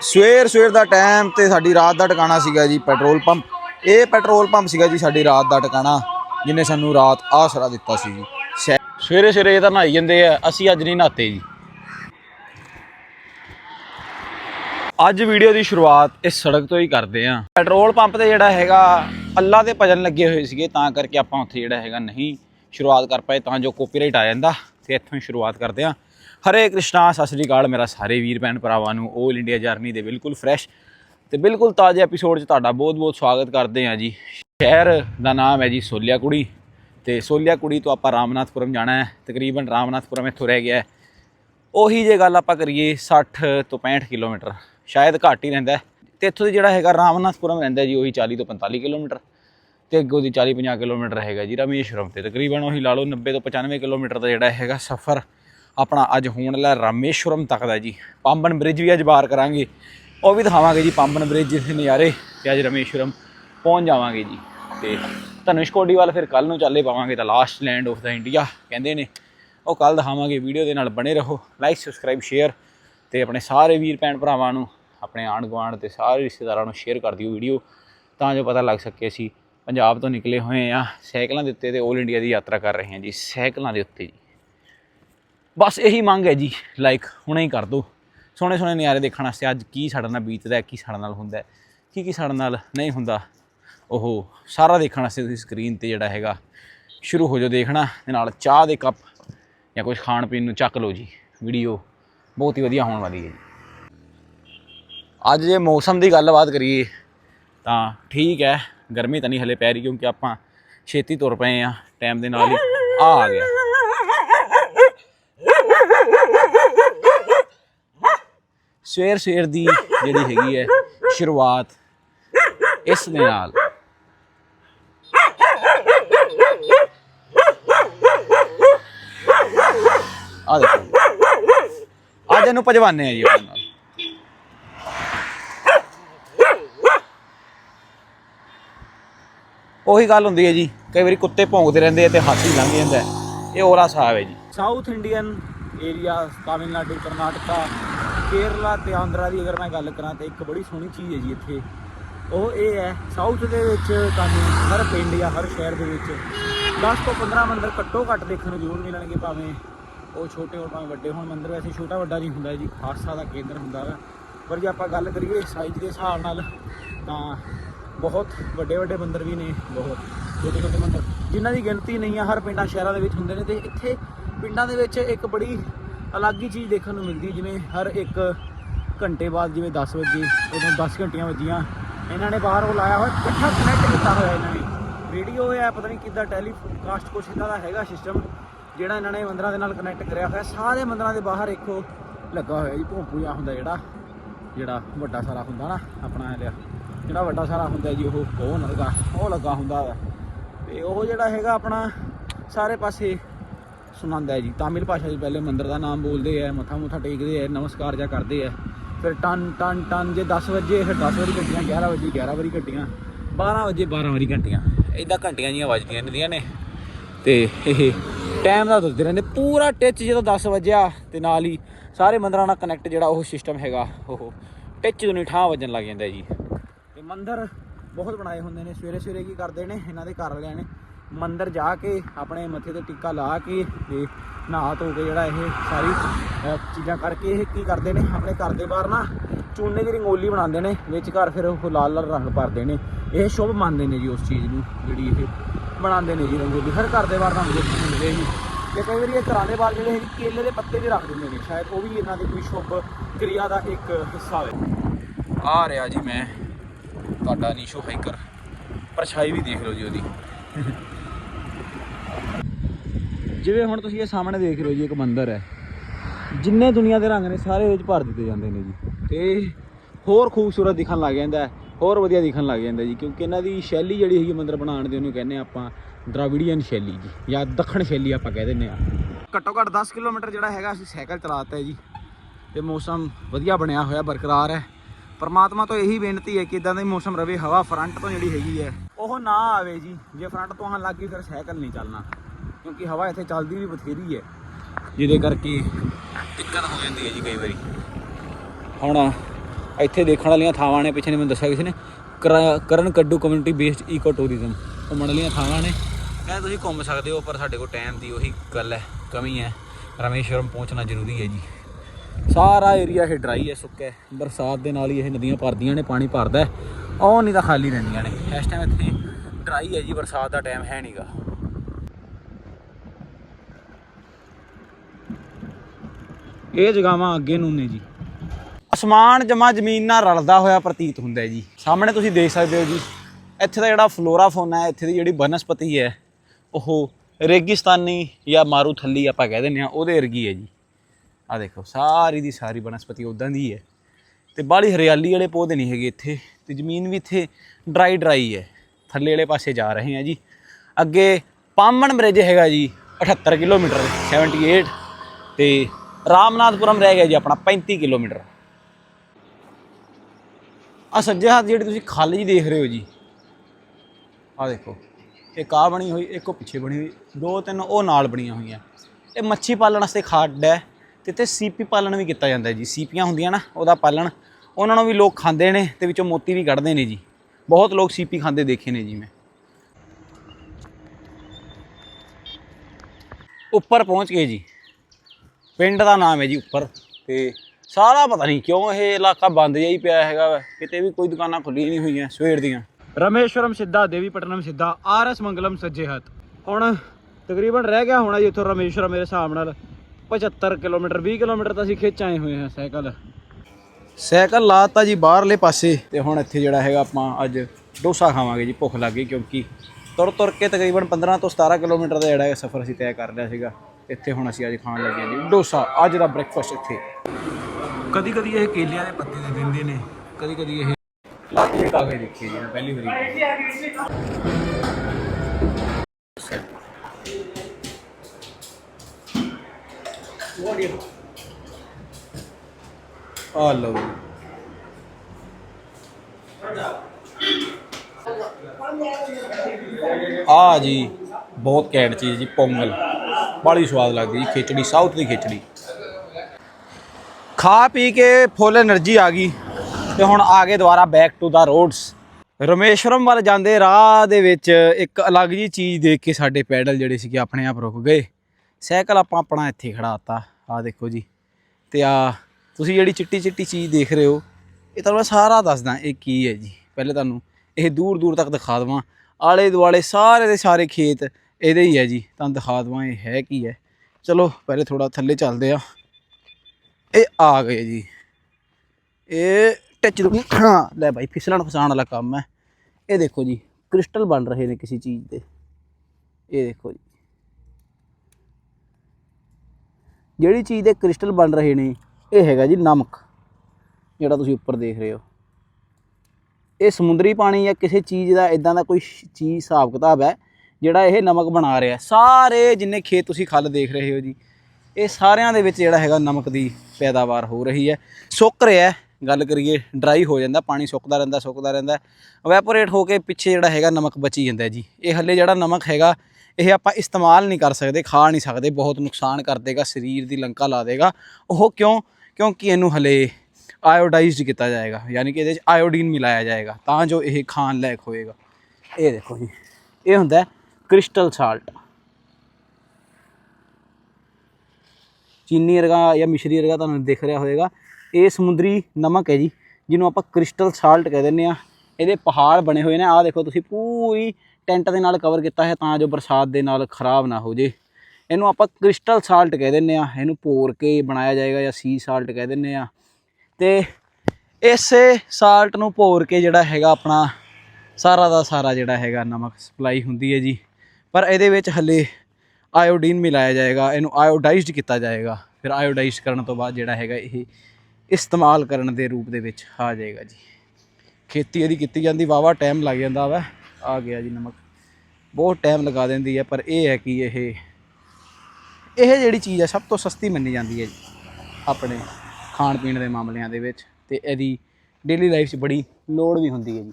ਸਵੇਰ ਸਵੇਰ ਦਾ ਟਾਈਮ ਤੇ ਸਾਡੀ ਰਾਤ ਦਾ ਟਿਕਾਣਾ ਸੀਗਾ ਜੀ ਪੈਟਰੋਲ ਪੰਪ। ਇਹ ਪੈਟਰੋਲ ਪੰਪ ਸੀਗਾ ਜੀ ਸਾਡੀ ਰਾਤ ਦਾ ਟਿਕਾਣਾ, ਜਿਨੇ ਸਾਨੂੰ ਰਾਤ ਆਸਰਾ ਦਿੱਤਾ ਸੀ ਜੀ। ਸਵੇਰੇ ਸਵੇਰੇ ਇਹ ਤਾਂ ਨਹਾਈ ਜਾਂਦੇ ਆ, ਅਸੀਂ ਅੱਜ ਨਹੀਂ ਨਹਾਤੇ ਜੀ। ਅੱਜ ਵੀਡੀਓ ਦੀ ਸ਼ੁਰੂਆਤ ਇਸ ਸੜਕ ਤੋਂ ਹੀ ਕਰਦੇ ਆ। ਪੈਟਰੋਲ ਪੰਪ ਤੇ ਜਿਹੜਾ ਹੈਗਾ, ਅੱਲਾ ਦੇ ਭਜਨ ਲੱਗੇ ਹੋਏ ਸੀਗੇ, ਤਾਂ ਕਰਕੇ ਆਪਾਂ ਉੱਥੇ ਜਿਹੜਾ ਹੈਗਾ ਨਹੀਂ ਸ਼ੁਰੂਆਤ ਕਰ ਪਾਏ ਤਾਂ ਜੋ ਕਾਪੀਰਾਈਟ ਆ ਜਾਂਦਾ, ਤੇ ਇੱਥੋਂ ਹੀ ਸ਼ੁਰੂਆਤ ਕਰਦੇ ਆ ਹਰੇ ਕ੍ਰਿਸ਼ਨਾ, ਸਤਿ ਸ੍ਰੀ ਅਕਾਲ ਮੇਰਾ ਸਾਰੇ ਵੀਰ ਭੈਣ ਭਰਾਵਾਂ ਨੂੰ 올 ਇੰਡੀਆ ਜਰਨੀ ਦੇ ਬਿਲਕੁਲ ਫਰੈਸ਼ ਤੇ ਬਿਲਕੁਲ ਤਾਜ਼ੇ ਐਪੀਸੋਡ 'ਚ ਤੁਹਾਡਾ ਬਹੁਤ-ਬਹੁਤ ਸਵਾਗਤ ਕਰਦੇ ਆ ਜੀ। ਸ਼ਹਿਰ ਦਾ ਨਾਮ ਹੈ ਜੀ ਸੋਲਿਆ ਕੁੜੀ ਤੇ ਸੋਲਿਆ ਕੁੜੀ ਤੋਂ ਆਪਾਂ ਰਾਮਨਾਥਪੁਰਮ ਜਾਣਾ ਹੈ। ਤਕਰੀਬਨ ਰਾਮਨਾਥਪੁਰਮ ਇੱਥੋਂ ਰਹਿ ਗਿਆ ਉਹੀ ਜੇ ਗੱਲ ਆਪਾਂ ਕਰੀਏ 60 ਤੋਂ 65 ਕਿਲੋਮੀਟਰ, ਸ਼ਾਇਦ ਘੱਟ ਹੀ ਰਹਿੰਦਾ ਹੈ। ਤੇ ਇੱਥੋਂ ਦੀ ਜਿਹੜਾ ਹੈਗਾ ਰਾਮਨਾਥਪੁਰਮ ਰਹਿੰਦਾ ਜੀ, ਉਹੀ 40 ਤੋਂ 45 ਕਿਲੋਮੀਟਰ। ਤੇ ਅੱਗੋਂ ਦੀ 40 50 ਕਿਲੋਮੀਟਰ ਹੈਗਾ ਜੀ ਰਾਮੇਸ਼ਵਰਮ ਤੇ। ਤਕਰੀਬਨ ਉਹੀ ਲਾ ਲਓ 90 ਤੋਂ 95 ਕਿਲੋਮੀਟਰ ਦਾ ਜਿਹੜਾ ਹੈਗਾ ਸਫ਼ਰ ਆਪਣਾ ਅੱਜ ਹੋਣ ਵਾਲਾ ਰਾਮੇਸ਼ਵਰਮ ਤੱਕ ਦਾ ਜੀ। ਪਾਂਬਨ ਬ੍ਰਿਜ ਵੀ ਅੱਜ ਬਾਰ ਕਰਾਂਗੇ। ਉਹ ਵੀ ਦਿਖਾਵਾਂਗੇ ਜੀ ਪਾਂਬਨ ਬ੍ਰਿਜ ਦੇ ਨਜ਼ਾਰੇ ਤੇ ਅੱਜ ਰਾਮੇਸ਼ਵਰਮ ਪਹੁੰਚ ਜਾਵਾਂਗੇ ਜੀ। ਤੇ ਧਨੁਸ਼ਕੋਡੀ ਵੱਲ ਫਿਰ ਕੱਲ ਨੂੰ ਚੱਲੇ ਪਾਵਾਂਗੇ ਤਾਂ last land of the India ਕਹਿੰਦੇ ਨੇ। ਉਹ ਕੱਲ ਦਿਖਾਵਾਂਗੇ ਵੀਡੀਓ ਦੇ ਨਾਲ ਬਣੇ ਰਹੋ। ਲਾਈਕ ਸਬਸਕ੍ਰਾਈਬ ਸ਼ੇਅਰ ਤੇ ਆਪਣੇ ਸਾਰੇ ਵੀਰ ਭੈਣ ਭਰਾਵਾਂ ਨੂੰ, ਆਪਣੇ ਆਂਢ ਗੁਆਂਢ ਤੇ ਸਾਰੇ ਰਿਸ਼ਤੇਦਾਰਾਂ ਨੂੰ ਸ਼ੇਅਰ ਕਰ ਦਿਓ ਵੀਡੀਓ ਤਾਂ ਜੋ ਪਤਾ ਲੱਗ ਸਕੇ ਅਸੀਂ ਪੰਜਾਬ ਤੋਂ ਨਿਕਲੇ ਹੋਏ ਆ, ਸਾਈਕਲਾਂ ਦੇ ਉੱਤੇ ਤੇ 올 ਇੰਡੀਆ ਦੀ ਯਾਤਰਾ ਕਰ ਰਹੇ ਹਾਂ ਜੀ, ਸਾਈਕਲਾਂ ਦੇ ਉੱਤੇ ਜੀ। ਬਸ ਇਹੀ ਮੰਗ ਹੈ ਜੀ ਲਾਈਕ ਹੁਣੇ ਹੀ ਕਰ ਦਿਓ। ਸੋਹਣੇ ਸੋਹਣੇ ਨਜ਼ਾਰੇ ਦੇਖਣ ਵਾਸਤੇ ਅੱਜ ਕੀ ਸਾਡੇ ਨਾਲ ਬੀਤਦਾ ਕੀ ਸਾਡੇ ਨਾਲ ਹੁੰਦਾ ਕੀ ਕੀ ਸਾਡੇ ਨਾਲ ਨਹੀਂ ਹੁੰਦਾ। ਉਹ ਸਾਰਾ ਦੇਖਣ ਵਾਸਤੇ ਤੁਸੀਂ ਸਕਰੀਨ ਤੇ ਜਿਹੜਾ ਹੈਗਾ, ਸ਼ੁਰੂ ਹੋ ਜਾਓ ਦੇਖਣਾ ਤੇ ਨਾਲ ਚਾਹ ਦੇ ਕੱਪ ਜਾਂ ਕੁਝ ਖਾਣ ਪੀਣ ਨੂੰ ਚੱਕ ਲਓ ਜੀ। ਵੀਡੀਓ ਬਹੁਤ ਹੀ ਵਧੀਆ ਹੋਣ ਵਾਲੀ ਹੈ ਜੀ। ਅੱਜ ਜੇ ਮੌਸਮ ਦੀ ਗੱਲਬਾਤ ਕਰੀਏ, ਤਾਂ ਠੀਕ ਹੈ ਗਰਮੀ ਤਾਂ ਨਹੀਂ ਹਲੇ ਪੈ ਰਹੀ ਕਿਉਂਕਿ ਆਪਾਂ ਛੇਤੀ ਤੁਰ ਪਏ ਆ ਟਾਈਮ ਦੇ ਨਾਲ ਹੀ ਆ ਆ ਗਿਆ। ਸਵੇਰ ਸਵੇਰ ਦੀ ਜਿਹੜੀ ਹੈਗੀ ਹੈ ਸ਼ੁਰੂਆਤ ਇਸ ਦੇ ਨਾਲ। ਆ ਦੇਖੋ। ਅੱਜ ਇਹਨੂੰ ਭਜਵਾਨੇ ਆ ਜੀ ਆਪਣੇ ਨਾਲ ਉਹੀ ਗੱਲ ਹੁੰਦੀ ਹੈ ਜੀ, ਕਈ ਵਾਰੀ ਕੁੱਤੇ ਭੌਂਕਦੇ ਰਹਿੰਦੇ ਆ ਤੇ ਹਾਥੀ ਲੰਘ ਜਾਂਦਾ ਇਹ ਔਰਾ ਸਾਹਿਬ ਹੈ ਜੀ। South Indian area Tamil Nadu, Karnataka, Kerala ਤੇ ਆਂਧਰਾ ਦੀ ਅਗਰ ਮੈਂ ਗੱਲ ਕਰਾਂ ਤਾਂ ਇੱਕ ਬੜੀ ਸੋਹਣੀ ਚੀਜ਼ ਹੈ ਜੀ ਇੱਥੇ। ਉਹ ਇਹ ਹੈ ਸਾਊਥ ਦੇ ਵਿੱਚ ਤੁਹਾਨੂੰ ਹਰ ਪਿੰਡ ਜਾਂ ਹਰ ਸ਼ਹਿਰ ਦੇ ਵਿੱਚ 10 ਤੋਂ 15 ਮੰਦਰ ਘੱਟੋ ਘੱਟ ਦੇਖਣ ਨੂੰ ਜ਼ਰੂਰ ਮਿਲਣਗੇ ਭਾਵੇਂ ਉਹ ਛੋਟੇ ਹੋਣ, ਭਾਵੇਂ ਵੱਡੇ ਹੋਣ ਮੰਦਰ। ਵੈਸੇ ਛੋਟਾ ਵੱਡਾ ਨਹੀਂ ਹੁੰਦਾ ਜੀ, ਖਾਲਸਾ ਦਾ ਕੇਂਦਰ ਹੁੰਦਾ ਹੈ ਪਰ ਜੇ ਆਪਾਂ ਗੱਲ ਕਰੀਏ ਸਾਈਜ਼ ਦੇ ਹਿਸਾਬ ਨਾਲ ਤਾਂ ਬਹੁਤ ਵੱਡੇ ਵੱਡੇ ਮੰਦਿਰ ਵੀ ਨੇ, ਬਹੁਤ ਛੋਟੇ ਛੋਟੇ ਮੰਦਿਰ। ਜਿਨ੍ਹਾਂ ਦੀ ਗਿਣਤੀ ਨਹੀਂ ਆ, ਹਰ ਪਿੰਡਾਂ, ਸ਼ਹਿਰਾਂ ਦੇ ਵਿੱਚ ਹੁੰਦੇ ਨੇ ਤੇ ਇੱਥੇ ਪਿੰਡਾਂ ਦੇ ਵਿੱਚ ਇੱਕ ਬੜੀ ਅਲੱਗ ਹੀ ਚੀਜ਼ ਦੇਖਣ ਨੂੰ ਮਿਲਦੀ, ਜਿਵੇਂ ਹਰ ਇੱਕ ਘੰਟੇ ਬਾਅਦ ਜਿਵੇਂ 10 ਵਜੇ, ਉਦੋਂ 10 ਘੰਟੀਆਂ ਵੱਜੀਆਂ। ਇਹਨਾਂ ਨੇ ਬਾਹਰ ਉਹ ਲਾਇਆ ਹੋਇਆ, ਇਕੱਠਾ ਕਨੈਕਟ ਕੀਤਾ ਹੋਇਆ ਇਹਨਾਂ ਨੇ। ਰੇਡੀਓ ਹੈ, ਪਤਾ ਨਹੀਂ ਕਿੱਦਾਂ ਟੈਲੀਕਾਸਟ ਕੁਛ ਇਦਾਂ ਦਾ ਹੈਗਾ ਸਿਸਟਮ ਜਿਹੜਾ ਇਹਨਾਂ ਨੇ ਮੰਦਰਾਂ ਦੇ ਨਾਲ ਕਨੈਕਟ ਕਰਿਆ ਹੋਇਆ। ਸਾਰੇ ਮੰਦਰਾਂ ਦੇ ਬਾਹਰ ਇੱਕੋ ਲੱਗਾ ਹੋਇਆ ਜੀ, ਭੋਂਪੂ ਜਿਹਾ ਹੁੰਦਾ ਜਿਹੜਾ ਜਿਹੜਾ ਵੱਡਾ ਸਾਰਾ ਹੁੰਦਾ ਨਾ, ਆਪਣਾ ਇਹ ਲਿਆ ਜਿਹੜਾ ਵੱਡਾ ਸਾਰਾ ਹੁੰਦਾ ਜੀ, ਉਹ ਉਹ ਨਾ ਲੱਗਾ ਉਹ ਲੱਗਾ ਹੁੰਦਾ ਵਾ। ਤੇ ਉਹ ਜਿਹੜਾ ਹੈਗਾ ਆਪਣਾ, ਸਾਰੇ ਪਾਸੇ ਸੁਣਾਉਂਦਾ ਹੈ ਜੀ। ਤਾਮਿਲ ਭਾਸ਼ਾ 'ਚ ਪਹਿਲੇ ਮੰਦਰ ਦਾ ਨਾਮ ਬੋਲਦੇ ਆ, ਮੱਥਾ ਮੁੱਥਾ ਟੇਕਦੇ ਆ, ਨਮਸਕਾਰ ਜਾਂ ਕਰਦੇ ਆ। ਫਿਰ ਟਨ ਟਨ ਟਨ, ਜੇ 10 ਵਜੇ, ਫਿਰ 10 ਵਾਰੀ ਘੰਟੀਆਂ 11 ਵਜੇ 11 ਵਾਰੀ ਘੰਟੀਆਂ 12 ਵਜੇ 12 ਵਾਰੀ ਘੰਟੀਆਂ। ਇਦਾਂ ਘੰਟੀਆਂ ਜੀਆਂ ਵੱਜਦੀਆਂ ਰਹਿੰਦੀਆਂ ਨੇ। ਤੇ ਇਹ ਟਾਈਮ ਦਾ ਦੱਸਦੇ ਰਹਿੰਦੇ, ਪੂਰਾ ਟਿਚ ਜਦੋਂ 10 ਵਜਿਆ ਤੇ ਨਾਲ ਹੀ ਸਾਰੇ ਮੰਦਰਾਂ ਨਾਲ ਕਨੈਕਟ ਜਿਹੜਾ ਉਹ ਸਿਸਟਮ ਹੈਗਾ, ਉਹ ਟਿਚ ਨੂੰ ਠਾਹ ਵੱਜਣ ਲੱਗ ਜਾਂਦਾ ਜੀ। ਮੰਦਰ ਬਹੁਤ ਬਣਾਏ ਹੁੰਦੇ ਨੇ। ਸਵੇਰੇ ਸਵੇਰੇ ਕੀ ਕਰਦੇ ਨੇ, ਇਹਨਾਂ ਦੇ ਘਰ ਵਾਲਿਆਂ ਨੇ ਮੰਦਰ ਜਾ ਕੇ ਆਪਣੇ ਮੱਥੇ ਤੇ ਟਿੱਕਾ ਲਾ ਕੇ ਤੇ ਨਹਾ ਧੋ ਕੇ ਜਿਹੜਾ ਇਹ ਸਾਰੀ ਚੀਜ਼ਾਂ ਕਰਕੇ ਇਹ ਕੀ ਕਰਦੇ ਨੇ, ਆਪਣੇ ਘਰ ਦੇ ਬਾਹਰ ਨਾ ਚੂਨੇ ਦੀ ਰੰਗੋਲੀ ਬਣਾਉਂਦੇ ਨੇ, ਵਿੱਚ ਘਰ ਫਿਰ ਉਹ ਲਾਲ ਲਾਲ ਰੰਗ ਭਰਦੇ ਨੇ। ਇਹ ਸ਼ੁਭ ਮੰਨਦੇ ਨੇ ਜੀ ਉਸ ਚੀਜ਼ ਨੂੰ, ਜਿਹੜੀ ਇਹ ਬਣਾਉਂਦੇ ਨੇ ਜੀ ਰੰਗੋਲੀ। ਹਰ ਘਰ ਦੇ ਬਾਹਰ ਰੰਗ ਦੇਖਣ ਨੂੰ ਮਿਲਦੇ ਜੀ। ਤੇ ਕਈ ਵਾਰੀ ਇਹ ਘਰਾਂ ਦੇ ਬਾਹਰ ਜਿਹੜੇ ਇਹ ਕੇਲੇ ਦੇ ਪੱਤੇ ਵੀ ਰੱਖ ਦਿੰਦੇ ਨੇ। ਸ਼ਾਇਦ ਉਹ ਵੀ ਇਹਨਾਂ ਦੀ ਕੋਈ ਸ਼ੁਭ ਕਿਰਿਆ ਦਾ ਇੱਕ ਹਿੱਸਾ ਹੋਵੇ। ਆ ਰਿਹਾ ਜੀ ਮੈਂ। ਤੁਹਾਡਾ ਨੀਸ਼ੋ ਹਾਈਕਰ। ਪਰਛਾਈ ਵੀ ਦੇਖ ਲਓ ਜੀ ਉਹਦੀ। ਜਿਵੇਂ ਹੁਣ ਤੁਸੀਂ ਇਹ ਸਾਹਮਣੇ ਦੇਖ ਰਹੇ ਹੋ ਜੀ, ਇੱਕ ਮੰਦਿਰ ਹੈ। ਜਿੰਨੇ ਦੁਨੀਆ ਦੇ ਰੰਗ ਨੇ, ਸਾਰੇ ਵਿੱਚ ਭਰ ਦਿੱਤੇ ਜਾਂਦੇ ਨੇ ਜੀ। ਤੇ ਹੋਰ ਖੂਬਸੂਰਤ ਦਿਖਣ ਲੱਗ ਜਾਂਦਾ ਹੈ, ਹੋਰ ਵਧੀਆ ਦਿਖਣ ਲੱਗ ਜਾਂਦਾ ਜੀ, ਕਿਉਂਕਿ ਇਹਨਾਂ ਦੀ ਸ਼ੈਲੀ ਜਿਹੜੀ ਹੈਗੀ ਮੰਦਿਰ ਬਣਾਉਣ ਦੀ, ਉਹਨੂੰ ਕਹਿੰਦੇ ਆ ਆਪਾਂ ਦਰਾਵਿੜੀਅਨ ਸ਼ੈਲੀ ਜੀ, ਜਾਂ ਦੱਖਣ ਸ਼ੈਲੀ ਆਪਾਂ ਕਹਿ ਦਿੰਦੇ ਆ ਘੱਟੋ ਘੱਟ 10 ਕਿਲੋਮੀਟਰ ਜਿਹੜਾ ਹੈਗਾ, ਅਸੀਂ ਸਾਈਕਲ ਚਲਾਤਾ ਹੈ ਜੀ। ਤੇ ਮੌਸਮ ਵਧੀਆ ਬਣਿਆ ਹੋਇਆ, ਬਰਕਰਾਰ ਹੈ। ਪਰਮਾਤਮਾ ਤੋਂ ਇਹੀ ਬੇਨਤੀ ਹੈ ਕਿ ਇਦਾਂ ਦਾ ਹੀ ਮੌਸਮ ਰਵੇ, ਹਵਾ ਫਰੰਟ ਤੋਂ ਜਿਹੜੀ ਹੈਗੀ ਹੈ, ਉਹ ਨਾ ਆਵੇ ਜੀ। ਜੇ ਫਰੰਟ ਤੋਂ ਆਉਣ ਲੱਗ ਗਈ, ਫਿਰ ਸਾਈਕਲ ਨਹੀਂ ਚੱਲਣਾ। ਕਿਉਂਕਿ ਹਵਾ ਇੱਥੇ ਚੱਲਦੀ ਵੀ ਬਥੇਰੀ ਹੈ। ਜਿਹਦੇ ਕਰਕੇ ਦਿੱਕਤ ਹੋ ਜਾਂਦੀ ਹੈ ਜੀ ਕਈ ਵਾਰੀ। ਹੁਣ ਇੱਥੇ ਦੇਖਣ ਵਾਲੀਆਂ ਥਾਵਾਂ ਨੇ, ਪਿੱਛੇ ਨੇ ਮੈਨੂੰ ਦੱਸਿਆ ਕਿਸੇ ਨੇ, ਕਰਾ- Karankadu community based eco tourism ਘੁੰਮਣ ਵਾਲੀਆਂ ਥਾਵਾਂ ਨੇ। ਕਹਿੰਦੇ ਤੁਸੀਂ ਘੁੰਮ ਸਕਦੇ ਹੋ, ਪਰ ਸਾਡੇ ਕੋਲ ਟਾਈਮ ਦੀ ਉਹੀ ਗੱਲ ਹੈ, ਕਮੀ ਹੈ। ਰਾਮੇਸ਼ਵਰਮ ਪਹੁੰਚਣਾ ਜ਼ਰੂਰੀ ਹੈ ਜੀ। ਸਾਰਾ ਏਰੀਆ ਇਹ ਡਰਾਈ ਹੈ, ਸੁੱਕਾ ਹੈ। ਬਰਸਾਤ ਦੇ ਨਾਲ ਹੀ ਇਹ ਨਦੀਆਂ ਭਰਦੀਆਂ ਨੇ, ਪਾਣੀ ਭਰਦਾ ਹੈ। ਉਹ ਨਹੀਂ ਤਾਂ ਖਾਲੀ ਰਹਿੰਦੀਆਂ ਨੇ। ਇਸ ਟਾਈਮ ਇੱਥੇ ਡਰਾਈ ਹੈ ਜੀ, ਬਰਸਾਤ ਦਾ ਟਾਈਮ ਹੈ ਨਹੀਂਗਾ। ਇਹ ਜਗਾਵਾਂ ਅੱਗੇ ਨੂੰ ਨੇ ਜੀ। ਅਸਮਾਨ ਜਮਾ ਜ਼ਮੀਨ ਨਾਲ ਰਲਦਾ ਹੋਇਆ ਪ੍ਰਤੀਤ ਹੁੰਦਾ ਹੈ ਜੀ। ਸਾਹਮਣੇ ਤੁਸੀਂ ਦੇਖ ਸਕਦੇ ਹੋ ਜੀ, ਇੱਥੇ ਦਾ ਜਿਹੜਾ ਫਲੋਰਾ ਫੋਨਾ ਹੈ, ਇੱਥੇ ਦੀ ਜਿਹੜੀ ਬਨਸਪਤੀ ਹੈ, ਉਹ ਰੇਗਿਸਤਾਨੀ ਜਾਂ ਮਾਰੂਥਲੀ ਆਪਾਂ ਕਹਿ ਦਿੰਦੇ ਆ ਉਹਦੇ ਵਰਗੀ ਹੈ ਜੀ। ਆ ਦੇਖੋ, ਸਾਰੀ ਦੀ ਸਾਰੀ ਬਨਸਪਤੀ ਉਦਾਂ ਦੀ ਹੈ। ਤੇ ਬਾਹਲੀ ਹਰਿਆਲੀ ਵਾਲੇ ਪੌਦੇ ਨਹੀਂ ਹੈਗੇ ਇੱਥੇ, ਤੇ ਜ਼ਮੀਨ ਵੀ ਇੱਥੇ ਡਰਾਈ ਡਰਾਈ ਹੈ। ਥੱਲੇ ਵਾਲੇ ਪਾਸੇ ਜਾ ਰਹੇ ਹਾਂ ਜੀ। ਅੱਗੇ ਪਾਮਣ ਬ੍ਰਿਜ ਹੈਗਾ ਜੀ 78 ਕਿਲੋਮੀਟਰ 78 ਤੇ ਰਾਮਨਾਥਪੁਰਮ ਰਹਿ ਗਿਆ ਜੀ ਆਪਣਾ 35 ਕਿਲੋਮੀਟਰ। ਆ ਸੱਜੇ ਹੱਥ ਜਿਹੜੀ ਤੁਸੀਂ ਖਾਲੀ ਦੇਖ ਰਹੇ ਹੋ ਜੀ ਆ ਦੇਖੋ, ਇੱਕ ਆ ਬਣੀ ਹੋਈ, ਇੱਕ ਉਹ ਪਿੱਛੇ ਬਣੀ ਹੋਈ, ਦੋ ਤਿੰਨ ਉਹ ਨਾਲ ਬਣੀਆਂ ਹੋਈਆਂ। ਇਹ ਮੱਛੀ ਪਾਲਣ ਵਾਸਤੇ ਖਾਡ ਹੈ। ਤੇ ਇੱਥੇ ਸੀਪੀ ਪਾਲਣ ਵੀ ਕੀਤਾ ਜਾਂਦਾ ਜੀ। ਸੀਪੀਆਂ ਹੁੰਦੀਆਂ ਨਾ, ਉਹਦਾ ਪਾਲਣ। ਉਹਨਾਂ ਨੂੰ ਵੀ ਲੋਕ ਖਾਂਦੇ ਨੇ ਤੇ ਵਿੱਚੋਂ ਮੋਤੀ ਵੀ ਕੱਢਦੇ ਨੇ ਜੀ। ਬਹੁਤ ਲੋਕ ਸੀਪੀ ਖਾਂਦੇ ਦੇਖੇ ਨੇ ਜੀ ਮੈਂ। ਉੱਪਰ ਪਹੁੰਚ ਗਏ ਜੀ। ਪਿੰਡ ਦਾ ਨਾਮ ਹੈ ਜੀ ਉੱਪਰ। ਤੇ ਸਾਰਾ ਪਤਾ ਨਹੀਂ ਕਿਉਂ ਇਹ ਇਲਾਕਾ ਬੰਦ ਜਿਹਾ ਹੀ ਪਿਆ ਹੈਗਾ ਵਾ। ਕਿਤੇ ਵੀ ਕੋਈ ਦੁਕਾਨਾਂ ਖੁੱਲੀਆਂ ਨਹੀਂ ਹੋਈਆਂ ਸਵੇਰ ਦੀਆਂ। ਰਮੇਸ਼ਵਰਮ ਸਿੱਧਾ, ਦੇਵੀਪਟਨਮ ਸਿੱਧਾ ਆਰਐਸ ਮੰਗਲਮ ਸੱਜੇ ਹੱਥ। ਹੁਣ ਤਕਰੀਬਨ ਰਹਿ ਗਿਆ ਹੋਣਾ ਜੀ ਇੱਥੋਂ ਰਮੇਸ਼ਵਰਮ ਮੇਰੇ ਹਿਸਾਬ ਨਾਲ। 75 ਕਿਲੋਮੀਟਰ 20 ਕਿਲੋਮੀਟਰ ਤਾਂ ਅਸੀਂ ਖਿੱਚ ਆਏ ਹੋਏ ਹਾਂ ਸਾਈਕਲ। ਸਾਈਕਲ ਲਾਤਾ ਜੀ ਬਾਹਰਲੇ ਪਾਸੇ ਤੇ ਹੁਣ ਇੱਥੇ ਜਿਹੜਾ ਹੈਗਾ ਆਪਾਂ ਅੱਜ ਡੋਸਾ ਖਾਵਾਂਗੇ ਜੀ ਭੁੱਖ ਲੱਗ ਗਈ ਕਿਉਂਕਿ ਤੁਰ ਤੁਰ ਕੇ ਤਕਰੀਬਨ 15 ਤੋਂ 17 ਕਿਲੋਮੀਟਰ ਦਾ ਜਿਹੜਾ ਹੈ ਸਫ਼ਰ ਅਸੀਂ ਤੈਅ ਕਰ ਲਿਆ ਸੀਗਾ। ਇੱਥੇ ਹੁਣ ਅਸੀਂ ਅੱਜ ਖਾਣ ਲੱਗੇ ਹਾਂ ਜੀ ਡੋਸਾ ਅੱਜ ਦਾ ਬ੍ਰੇਕਫਾਸਟ ਇੱਥੇ। ਕਦੀ ਕਦੀ ਇਹ ਕੇਲਿਆਂ ਦੇ ਪੱਤੇ ਦੇ ਦਿੰਦੇ ਨੇ ਕਦੀ ਕਦੀ ਇਹ ਲਾਤੀ ਕੇ ਦੇਖੀ ਜੀ ਮੈਂ ਪਹਿਲੀ ਵਾਰੀ। ਆ ਲਓ ਜੀ। ਆ ਜੀ, ਬਹੁਤ ਕੈਂਟ ਚੀਜ਼ ਜੀ, ਪੋਂਗਲ। ਬੜੀ ਸਵਾਦ ਲੱਗਦੀ ਜੀ, ਖਿਚੜੀ ਸਾਊਥ ਦੀ ਖਿਚੜੀ। ਖਾ ਪੀ ਕੇ ਫੁੱਲ એનર્ਜੀ ਆ ਗਈ। ਤੇ ਹੁਣ ਆ ਗਏ ਦੁਬਾਰਾ back to the roads Rameswaram ਵੱਲ ਜਾਂਦੇ ਰਾਹ ਦੇ ਵਿੱਚ ਇੱਕ ਅਲੱਗ ਜੀ ਚੀਜ਼ ਦੇਖ ਕੇ ਸਾਡੇ ਪੈਡਲ ਜਿਹੜੇ ਸੀਗੇ ਆਪਣੇ ਆਪ ਰੁਕ ਗਏ। ਸਾਈਕਲ ਆਪਾਂ ਆਪਣਾ ਇੱਥੇ ਖੜਾਤਾ ਆ ਦੇਖੋ ਜੀ। ਤੇ ਆ ਤੁਸੀਂ ਜਿਹੜੀ ਚਿੱਟੀ ਚਿੱਟੀ ਚੀਜ਼ ਦੇਖ ਰਹੇ ਹੋ, ਇਹ ਤੁਹਾਨੂੰ ਮੈਂ ਸਾਰਾ ਦੱਸਦਾ ਇਹ ਕੀ ਹੈ ਜੀ। ਪਹਿਲੇ ਤੁਹਾਨੂੰ ਇਹ ਦੂਰ ਦੂਰ ਤੱਕ ਦਿਖਾ ਦਵਾਂ। ਆਲੇ ਦੁਆਲੇ ਸਾਰੇ ਦੇ ਸਾਰੇ ਖੇਤ ਇਹਦੇ ਹੀ ਹੈ ਜੀ। ਤੁਹਾਨੂੰ ਦਿਖਾ ਦਵਾਂ ਇਹ ਹੈ ਕੀ ਹੈ। ਚਲੋ ਪਹਿਲੇ ਥੋੜਾ ਥੱਲੇ ਚੱਲਦੇ ਆ ਇਹ ਆ ਗਏ ਜੀ। ਇਹ ਟੱਚ ਰੁਕ ਲੈ ਭਾਈ ਫਿਸਲਣ ਫਸਾਣ ਵਾਲਾ ਕੰਮ ਹੈ। ਇਹ ਦੇਖੋ ਜੀ, ਕ੍ਰਿਸਟਲ ਬਣ ਰਹੇ ਨੇ ਕਿਸੇ ਚੀਜ਼ ਦੇ। ਇਹ ਦੇਖੋ ਜੀ। ਜਿਹੜੀ ਚੀਜ਼ ਦੇ ਕ੍ਰਿਸਟਲ ਬਣ ਰਹੇ ਨੇ, ਇਹ ਹੈਗਾ ਜੀ ਨਮਕ, ਜਿਹੜਾ ਤੁਸੀਂ ਉੱਪਰ ਦੇਖ ਰਹੇ ਹੋ। ਇਹ ਸਮੁੰਦਰੀ ਪਾਣੀ ਜਾਂ ਕਿਸੇ ਚੀਜ਼ ਦਾ ਇਦਾਂ ਦਾ ਕੋਈ ਚੀਜ਼ ਹਿਸਾਬ ਕਿਤਾਬ ਹੈ, ਜਿਹੜਾ ਇਹ ਨਮਕ ਬਣਾ ਰਿਹਾ ਸਾਰੇ ਜਿੰਨੇ ਖੇਤ ਤੁਸੀਂ ਖੱਲ ਦੇਖ ਰਹੇ ਹੋ ਜੀ, ਇਹ ਸਾਰਿਆਂ ਦੇ ਵਿੱਚ ਜਿਹੜਾ ਹੈਗਾ ਨਮਕ ਦੀ ਪੈਦਾਵਾਰ ਹੋ ਰਹੀ ਹੈ। ਸੁੱਕ ਰਿਹਾ ਗੱਲ ਕਰੀਏ, ਡਰਾਈ ਹੋ ਜਾਂਦਾ, ਪਾਣੀ ਸੁੱਕਦਾ ਰਹਿੰਦਾ ਸੁੱਕਦਾ ਰਹਿੰਦਾ ਵੈਪੋਰੇਟ ਹੋ ਕੇ ਪਿੱਛੇ ਜਿਹੜਾ ਹੈਗਾ ਨਮਕ ਬਚੀ ਜਾਂਦਾ ਜੀ। ਇਹ ਹੱਲੇ ਜਿਹੜਾ ਨਮਕ ਹੈਗਾ ਇਹ ਆਪਾਂ ਇਸਤੇਮਾਲ ਨਹੀਂ ਕਰ ਸਕਦੇ, ਖਾ ਨਹੀਂ ਸਕਦੇ, ਬਹੁਤ ਨੁਕਸਾਨ ਕਰ ਦੇਗਾ, ਸਰੀਰ ਦੀ ਲੰਕਾ ਲਾ ਦੇਗਾ। ਉਹ ਕਿਉਂ? ਕਿਉਂਕਿ ਇਹਨੂੰ ਹਲੇ ਆਇਓਡਾਈਜ਼ਡ ਕੀਤਾ ਜਾਏਗਾ, ਯਾਨੀ ਕਿ ਇਹਦੇ ਵਿੱਚ ਆਇਓਡੀਨ ਮਿਲਾਇਆ ਜਾਏਗਾ, ਤਾਂ ਜੋ ਇਹ ਖਾਣ ਲਾਇਕ ਹੋਏਗਾ। ਇਹ ਦੇਖੋ ਜੀ, ਇਹ ਹੁੰਦਾ ਕ੍ਰਿਸਟਲ ਸਾਲਟ। ਚੀਨੀ ਵਰਗਾ ਜਾਂ ਮਿਸ਼ਰੀ ਵਰਗਾ ਤੁਹਾਨੂੰ ਦਿਖ ਰਿਹਾ ਹੋਵੇਗਾ ਇਹ ਸਮੁੰਦਰੀ ਨਮਕ ਹੈ ਜੀ, ਜਿਹਨੂੰ ਆਪਾਂ ਕ੍ਰਿਸਟਲ ਸਾਲਟ ਕਹਿ ਦਿੰਦੇ ਆ ਇਹਦੇ ਪਹਾੜ ਬਣੇ ਹੋਏ ਨੇ। ਆਹ ਦੇਖੋ ਤੁਸੀਂ ਪੂਰੀ ਟੈਂਟ ਦੇ ਨਾਲ ਕਵਰ ਕੀਤਾ ਹੈ ਤਾਂ ਜੋ ਬਰਸਾਤ ਦੇ ਨਾਲ ਖਰਾਬ ਨਾ ਹੋ ਜੇ। ਇਹਨੂੰ ਆਪਾਂ ਕ੍ਰਿਸਟਲ ਸਾਲਟ ਕਹਿ ਦਿੰਦੇ ਆ ਇਹਨੂੰ ਭੋਰ ਕੇ ਬਣਾਇਆ ਜਾਏਗਾ ਜਾਂ ਸੀ ਸਾਲਟ ਕਹਿ ਦਿੰਦੇ ਆ ਤੇ ਇਸੇ ਸਾਲਟ ਨੂੰ ਭੋਰ ਕੇ ਜਿਹੜਾ ਹੈਗਾ ਆਪਣਾ ਸਾਰਾ ਦਾ ਸਾਰਾ ਜਿਹੜਾ ਹੈਗਾ ਨਮਕ ਸਪਲਾਈ ਹੁੰਦੀ ਹੈ ਜੀ। ਪਰ ਇਹਦੇ ਵਿੱਚ ਹੱਲੇ ਆਇਓਡੀਨ ਮਿਲਾਇਆ ਜਾਏਗਾ। ਇਹਨੂੰ ਆਇਓਡਾਈਜ਼ਡ ਕੀਤਾ ਜਾਏਗਾ। ਫਿਰ ਆਇਓਡਾਈਜ਼ ਕਰਨ ਤੋਂ ਬਾਅਦ ਜਿਹੜਾ ਹੈਗਾ ਇਹ ਇਸਤੇਮਾਲ ਕਰਨ ਦੇ ਰੂਪ ਦੇ ਵਿੱਚ ਆ ਜਾਏਗਾ ਜੀ। ਖੇਤੀ ਇਹਦੀ ਕੀਤੀ ਜਾਂਦੀ ਵਾਵਾ ਟਾਈਮ ਲੱਗ ਜਾਂਦਾ ਵਾ। ਆ ਗਿਆ ਜੀ ਨਮਕ। ਬਹੁਤ ਟਾਈਮ ਲਗਾ ਦਿੰਦੀ ਹੈ, ਪਰ ਇਹ ਹੈ ਕਿ ਇਹ ਇਹ ਜਿਹੜੀ ਚੀਜ਼ ਹੈ ਸਭ ਤੋਂ ਸਸਤੀ ਮੰਨੀ ਜਾਂਦੀ ਹੈ ਜੀ ਆਪਣੇ ਖਾਣ ਪੀਣ ਦੇ ਮਾਮਲਿਆਂ ਦੇ ਵਿੱਚ ਤੇ ਇਹਦੀ ਡੇਲੀ ਲਾਈਫ 'ਚ ਬੜੀ ਲੋੜ ਵੀ ਹੁੰਦੀ ਹੈ ਜੀ।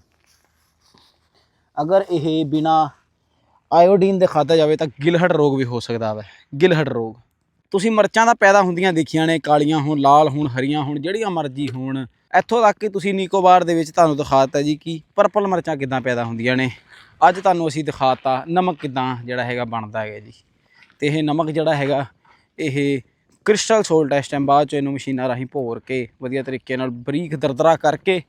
ਅਗਰ ਇਹ ਬਿਨਾ ਆਇਓਡੀਨ ਦੇ ਖਾਦਾ ਜਾਵੇ ਤਾਂ ਗਿਲਹੜ ਰੋਗ ਵੀ ਹੋ ਸਕਦਾ ਹੈ ਗਿਲਹੜ ਰੋਗ। ਤੁਸੀਂ ਮਿਰਚਾਂ ਦਾ ਪੈਦਾ ਹੁੰਦੀਆਂ ਦੇਖੀਆਂ ਨੇ, ਕਾਲੀਆਂ ਹੋਣ, ਲਾਲ ਹੋਣ, ਹਰੀਆਂ ਹੋਣ, ਜਿਹੜੀਆਂ ਮਰਜ਼ੀ ਹੋਣ ਇੱਥੋਂ ਤੱਕ ਕਿ ਤੁਸੀਂ ਨਿਕੋਬਾਰ ਦੇ ਵਿੱਚ ਤੁਹਾਨੂੰ ਦਿਖਾਤਾ ਜੀ ਕਿ ਪਰਪਲ ਮਿਰਚਾਂ ਕਿੱਦਾਂ ਪੈਦਾ ਹੁੰਦੀਆਂ ਨੇ। ਅੱਜ ਤੁਹਾਨੂੰ ਅਸੀਂ ਦਿਖਾਤਾ ਨਮਕ ਕਿੱਦਾਂ ਜਿਹੜਾ ਹੈਗਾ ਬਣਦਾ ਹੈਗਾ ਜੀ। ਤੇ ਇਹ ਨਮਕ ਜਿਹੜਾ ਹੈਗਾ, ਇਹ ਕ੍ਰਿਸਟਲ ਸੋਲਟ ਇਸ ਟਾਈਮ ਬਾਅਦ ਚ ਇਹਨੂੰ ਮਸ਼ੀਨਾਂ ਰਾਹੀਂ ਭੋਰ ਕੇ ਵਧੀਆ ਤਰੀਕੇ ਨਾਲ ਬਰੀਕ ਦਰਦਰਾ ਕਰਕੇ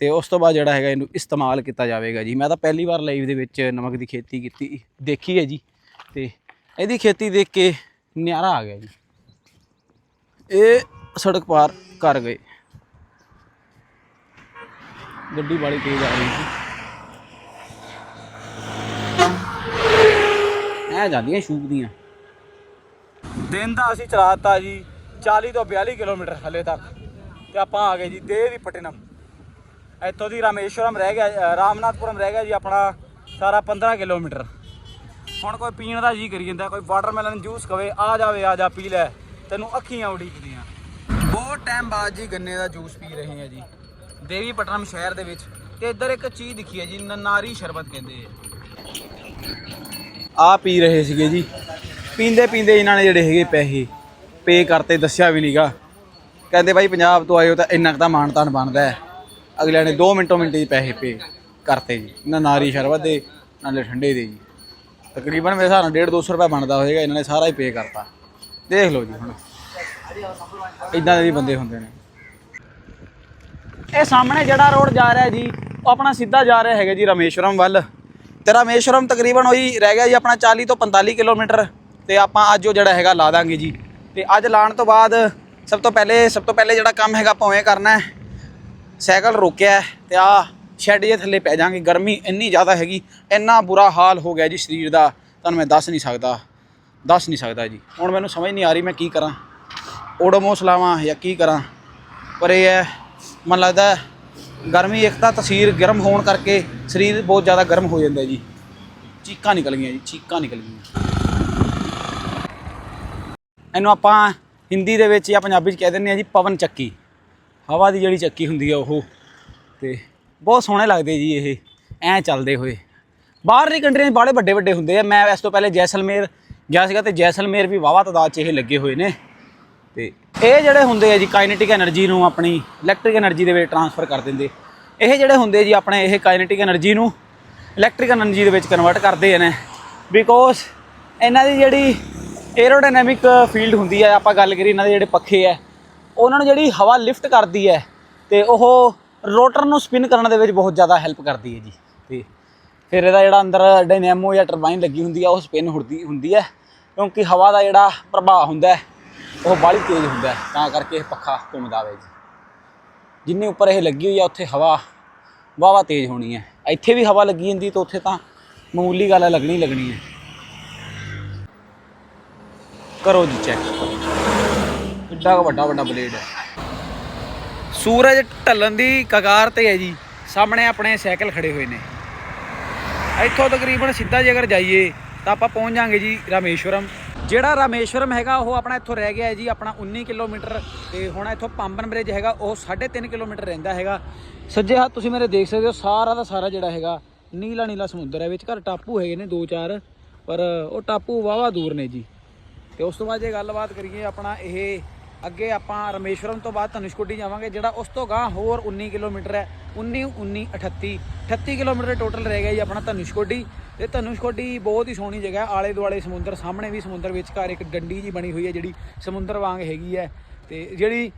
ਤੇ ਉਸ ਤੋਂ ਬਾਅਦ ਜਿਹੜਾ ਹੈਗਾ ਇਹਨੂੰ ਇਸਤੇਮਾਲ ਕੀਤਾ ਜਾਵੇਗਾ ਜੀ। ਮੈਂ ਤਾਂ ਪਹਿਲੀ ਵਾਰ ਲਾਈਵ ਦੇ ਵਿੱਚ ਨਮਕ ਦੀ ਖੇਤੀ ਕੀਤੀ, ਦੇਖੀ ਹੈ ਜੀ। ਤੇ ਇਹਦੀ ਖੇਤੀ ਦੇਖ ਕੇ ਨਿਆਰਾ ਆ ਗਿਆ ਜੀ। ਇਹ ਸੜਕ ਪਾਰ ਕਰ ਗਏ। ਗੱਡੀ ਵਾਲੀ ਤੇਜ਼ ਆ ਰਹੀ ਸੀ। ਐ ਜਾਂਦੀਆਂ ਸ਼ੂਕ ਦੀਆਂ। ਦਿਨ ਦਾ ਅਸੀਂ ਚਲਾਤਾ ਜੀ 40 ਤੋਂ 42 ਕਿਲੋਮੀਟਰ ਹਲੇ ਤੱਕ। ਤੇ ਆਪਾਂ ਆ ਗਏ ਜੀ ਦੇਵੀ ਪਟਨਮ ਇੱਥੋਂ ਦੀ ਰਾਮੇਸ਼ਵਰਮ ਰਹਿ ਗਿਆ ਰਾਮਨਾਥਪੁਰਮ ਰਹਿ ਗਿਆ ਜੀ ਆਪਣਾ, ਸਾਰਾ 15 ਕਿਲੋਮੀਟਰ। ਹੁਣ ਕੋਈ ਪੀਣ ਦਾ ਜੀ ਕਰੀ ਜਾਂਦਾ, ਕੋਈ ਵਾਟਰਮੈਲਨ ਜੂਸ ਕਵੇ, ਆ ਜਾਵੇ, ਆ ਜਾ, ਪੀ ਲੈ। ਤੈਨੂੰ ਅੱਖੀਆਂ ਉਡੀਕਦੀਆਂ। ਬਹੁਤ ਟਾਈਮ ਬਾਅਦ ਜੀ ਗੰਨੇ ਦਾ ਜੂਸ ਪੀ ਰਹੇ ਆ ਜੀ। ਦੇਵੀ ਪਟਨਮ ਸ਼ਹਿਰ ਦੇ ਵਿੱਚ ਤੇ ਇੱਧਰ ਇੱਕ ਚੀਜ਼ ਦਿਖੀ ਹੈ ਜੀ, ਨਨਾਰੀ ਸ਼ਰਬਤ ਕਹਿੰਦੇ ਆ। ਆ ਪੀ ਰਹੇ ਸੀਗੇ ਜੀ। ਪੀਂਦੇ ਪੀਂਦੇ ਇਹਨਾਂ ਨੇ ਜਿਹੜੇ ਹੈਗੇ ਪੈਸੇ ਪੇ ਕਰਤੇ, ਦੱਸਿਆ ਵੀ ਨਹੀਂਗਾ ਕਹਿੰਦੇ ਬਾਈ ਪੰਜਾਬ ਤੋਂ ਆਏ ਤਾਂ ਇੰਨਾ ਕੁ ਤਾਂ ਮਾਣ ਤਾਣ ਬਣਦਾ ਹੈ। ਅਗਲਿਆਂ ਨੇ 2 ਮਿੰਟੋ ਮਿੰਟ ਹੀ ਪੈਸੇ ਪੇ ਕਰਤੇ ਜੀ ਨਾ ਨਾਰੀ ਸ਼ਰਬਤ ਦੇ, ਨਾਲੇ ਠੰਡੇ ਦੇ ਜੀ। ਤਕਰੀਬਨ ਮੇਰੇ ਹਿਸਾਬ ਨਾਲ 1.5 200 ਰੁਪਏ ਬਣਦਾ ਹੋਏਗਾ, ਇਹਨਾਂ ਨੇ ਸਾਰਾ ਹੀ ਪੇ ਕਰਤਾ। ਦੇਖ ਲਓ ਜੀ ਹੁਣ। ਇਦਾਂ ਦੇ ਵੀ ਬੰਦੇ ਹੁੰਦੇ ਨੇ। ਇਹ ਸਾਹਮਣੇ ਜਿਹੜਾ ਰੋਡ ਜਾ ਰਿਹਾ ਜੀ, ਉਹ ਆਪਣਾ ਸਿੱਧਾ ਜਾ ਰਿਹਾ ਹੈਗਾ ਜੀ ਰਾਮੇਸ਼ਵਰਮ ਵੱਲ। ਤੇ ਰਾਮੇਸ਼ਵਰਮ ਤਕਰੀਬਨ ਉਹੀ ਰਹਿ ਗਿਆ ਜੀ ਆਪਣਾ 40 ਤੋਂ 45 ਕਿਲੋਮੀਟਰ। ਤੇ ਆਪਾਂ ਅੱਜ ਉਹ ਜਿਹੜਾ ਹੈਗਾ ਲਾ ਦਾਂਗੇ ਜੀ। ਤੇ ਅੱਜ ਲਾਣ ਤੋਂ ਬਾਅਦ ਸਭ ਤੋਂ ਪਹਿਲੇ ਸਭ ਤੋਂ ਪਹਿਲੇ ਜਿਹੜਾ ਕੰਮ ਹੈਗਾ ਭਾਵੇਂ ਕਰਨਾ ਹੈ। ਸਾਈਕਲ ਰੋਕਿਆ ਹੈ ਤੇ ਆ ਸ਼ੈੱਡ ਜੇ ਥੱਲੇ ਪੈ ਜਾਾਂਗੇ ਗਰਮੀ ਇੰਨੀ ਜ਼ਿਆਦਾ ਹੈਗੀ, ਇੰਨਾ ਬੁਰਾ ਹਾਲ ਹੋ ਗਿਆ ਜੀ ਸਰੀਰ ਦਾ। ਤੁਹਾਨੂੰ ਮੈਂ ਦੱਸ ਨਹੀਂ ਸਕਦਾ। ਦੱਸ ਨਹੀਂ ਸਕਦਾ ਜੀ। ਹੁਣ ਮੈਨੂੰ ਸਮਝ ਨਹੀਂ ਆ ਰਹੀ ਮੈਂ ਕੀ ਕਰਾਂ। ਓਡੋਮੋਸ ਲਾਵਾਂ ਜਾਂ ਕੀ ਕਰਾਂ। ਪਰ ਇਹ ਹੈ ਮਨ ਲੱਗਦਾ ਗਰਮੀ, ਇੱਕ ਤਾਂ ਤਸੀਰ ਗਰਮ ਹੋਣ ਕਰਕੇ ਸਰੀਰ ਬਹੁਤ ਜ਼ਿਆਦਾ ਗਰਮ ਹੋ ਜਾਂਦਾ ਜੀ। ਚੀਕਾਂ ਨਿਕਲ ਗਈਆਂ ਜੀ, ਚੀਕਾਂ ਨਿਕਲ ਗਈਆਂ। ਇਹਨੂੰ ਆਪਾਂ ਹਿੰਦੀ ਦੇ ਵਿੱਚ ਜਾਂ ਪੰਜਾਬੀ 'ਚ ਕਹਿ ਦਿੰਦੇ ਆ ਜੀ, ਪਵਨ ਚੱਕੀ। ਹਵਾ ਦੀ ਜਿਹੜੀ ਚੱਕੀ ਹੁੰਦੀ ਆ ਉਹ। ਤੇ ਬਹੁਤ ਸੋਹਣੇ ਲੱਗਦੇ ਜੀ ਇਹ। ਐਂ ਚੱਲਦੇ ਹੋਏ। ਬਾਹਰਲੀ ਕੰਟਰੀਆਂ 'ਚ ਬਾਹਲੇ ਵੱਡੇ ਵੱਡੇ ਹੁੰਦੇ ਆ। ਮੈਂ ਇਸ ਤੋਂ ਪਹਿਲੇ ਜੈਸਲਮੇਰ ਗਿਆ ਸੀਗਾ ਤੇ ਜੈਸਲਮੇਰ ਵੀ ਵਾਵਾ ਤਾਦਾਦ 'ਚ ਇਹ ਲੱਗੇ ਹੋਏ ਨੇ। ਤੇ ਇਹ ਜਿਹੜੇ ਹੁੰਦੇ ਆ ਜੀ ਕਾਈਨੈਟਿਕ એનર્ਜੀ ਨੂੰ ਆਪਣੀ ਇਲੈਕਟ੍ਰਿਕ એનર્ਜੀ ਦੇ ਵਿੱਚ ਟ੍ਰਾਂਸਫਰ ਕਰ ਦਿੰਦੇ। ਇਹ ਜਿਹੜੇ ਹੁੰਦੇ ਜੀ ਆਪਣੇ ਇਹ ਕਾਈਨੈਟਿਕ એનર્ਜੀ ਨੂੰ ਇਲੈਕਟ੍ਰਿਕ એનર્ਜੀ ਦੇ ਵਿੱਚ ਕਨਵਰਟ ਕਰਦੇ ਨੇ। ਬਿਕੋਜ਼ ਇਹਨਾਂ ਦੀ ਜਿਹੜੀ 에ਅਰੋਡਾਇਨਾਮਿਕ ਫੀਲਡ ਹੁੰਦੀ ਹੈ ਆਪਾਂ ਗੱਲ ਕਰੀ ਇਹਨਾਂ ਦੇ ਜਿਹੜੇ ਪੱਖੇ ਆ, ਉਹਨਾਂ ਨੂੰ ਜਿਹੜੀ ਹਵਾ ਲਿਫਟ ਕਰਦੀ ਹੈ ਤੇ ਉਹ ਰੋਟਰ ਨੂੰ ਸਪਿਨ ਕਰਨ ਦੇ ਵਿੱਚ ਬਹੁਤ ਜ਼ਿਆਦਾ ਹੈਲਪ ਕਰਦੀ ਹੈ ਜੀ। ਤੇ ਫਿਰ ਇਹਦਾ ਜਿਹੜਾ ਅੰਦਰ ਡਾਇਨਾਮੋ ਜਾਂ ਟਰਬਾਈਨ ਲੱਗੀ ਹੁੰਦੀ ਆ, ਉਹ ਸਪਿਨ ਹੁੰਦੀ ਹੁੰਦੀ ਹੈ ਕਿਉਂਕਿ ਹਵਾ ਦਾ ਜਿਹੜਾ ਪ੍ਰਭਾਵ ਹੁੰਦਾ ਹੈ ਉਹ ਬਾਹਲੀ ਤੇਜ਼ ਹੁੰਦਾ ਤਾਂ ਕਰਕੇ ਇਹ ਪੱਖਾ ਘੁੰਮਦਾ ਵੇ ਜੀ। ਜਿੰਨੇ ਉੱਪਰ ਇਹ ਲੱਗੀ ਹੋਈ ਆ, ਉੱਥੇ ਹਵਾ ਵਾਵਾ ਤੇਜ਼ ਹੋਣੀ ਹੈ। ਇੱਥੇ ਵੀ ਹਵਾ ਲੱਗੀ ਜਾਂਦੀ ਤਾਂ ਉੱਥੇ ਤਾਂ ਮਾਮੂਲੀ ਗੱਲ ਹੈ ਲੱਗਣੀ ਲੱਗਣੀ ਹੈ। ਕਰੋ ਜੀ ਚੈੱਕ ਕਿੱਡਾ ਵੱਡਾ ਵੱਡਾ ਬਲੇਡ ਹੈ। ਸੂਰਜ ਢਲਣ ਦੀ ਕਗਾਰ ਤੇ ਹੈ ਜੀ। ਸਾਹਮਣੇ ਆਪਣੇ ਸਾਈਕਲ ਖੜੇ ਹੋਏ ਨੇ। ਇੱਥੋਂ ਤਕਰੀਬਨ ਸਿੱਧਾ ਜੇ ਅਗਰ ਜਾਈਏ, ਤਾਂ ਆਪਾਂ ਪਹੁੰਚ ਜਾਾਂਗੇ ਜੀ ਰਾਮੇਸ਼ਵਰਮ। ਜਿਹੜਾ ਰਾਮੇਸ਼ਵਰਮ ਹੈਗਾ, ਉਹ ਆਪਣਾ ਇੱਥੋਂ ਰਹਿ ਗਿਆ ਜੀ, ਆਪਣਾ 19 ਕਿਲੋਮੀਟਰ ਤੇ ਹੁਣ ਇੱਥੋਂ ਪੰਬਨ ਬ੍ਰਿਜ ਹੈਗਾ, ਉਹ 3.5 ਕਿਲੋਮੀਟਰ ਰਹਿੰਦਾ ਹੈਗਾ। ਸੱਜੇ ਹੱਥ ਤੁਸੀਂ ਮੇਰੇ ਦੇਖ ਸਕਦੇ ਹੋ, ਸਾਰਾ ਦਾ ਸਾਰਾ ਜਿਹੜਾ ਹੈਗਾ, ਨੀਲਾ ਨੀਲਾ ਸਮੁੰਦਰ ਹੈ, ਵਿੱਚ ਘਰ ਟਾਪੂ ਹੈਗੇ ਨੇ ਦੋ ਚਾਰ, ਪਰ ਉਹ ਟਾਪੂ ਵਾਵਾ ਦੂਰ ਨੇ ਜੀ। ਤੇ ਉਸ ਤੋਂ ਬਾਅਦ ਜੇ ਗੱਲਬਾਤ ਕਰੀਏ ਆਪਣਾ ਇਹ ਅੱਗੇ ਆਪਾਂ ਰਮੇਸ਼ਵਰਮ ਤੋਂ ਬਾਅਦ ਧਨੁਸ਼ਕੋਟੀ ਜਾਵਾਂਗੇ, ਜਿਹੜਾ ਉਸ ਤੋਂ ਗਾਂ ਹੋਰ 19 ਕਿਲੋਮੀਟਰ ਹੈ। 19 19 38 38 ਕਿਲੋਮੀਟਰ ਟੋਟਲ ਰਹਿ ਗਿਆ ਜੀ ਆਪਣਾ ਧਨੁਸ਼ਕੋਟੀ ਤੇ ਧਨੁਸ਼ਕੋਟੀ ਬਹੁਤ ਹੀ ਸੋਹਣੀ ਜਗ੍ਹਾ ਆਲੇ ਦੁਆਲੇ ਸਮੁੰਦਰ, ਸਾਹਮਣੇ ਵੀ ਸਮੁੰਦਰ ਵਿਚਕਾਰ ਇੱਕ ਡੰਡੀ ਜੀ ਬਣੀ ਹੋਈ ਹੈ, ਜਿਹੜੀ ਸਮੁੰਦਰ ਵਾਂਗ ਹੈਗੀ ਹੈ। ਤੇ ਜਿਹੜੀ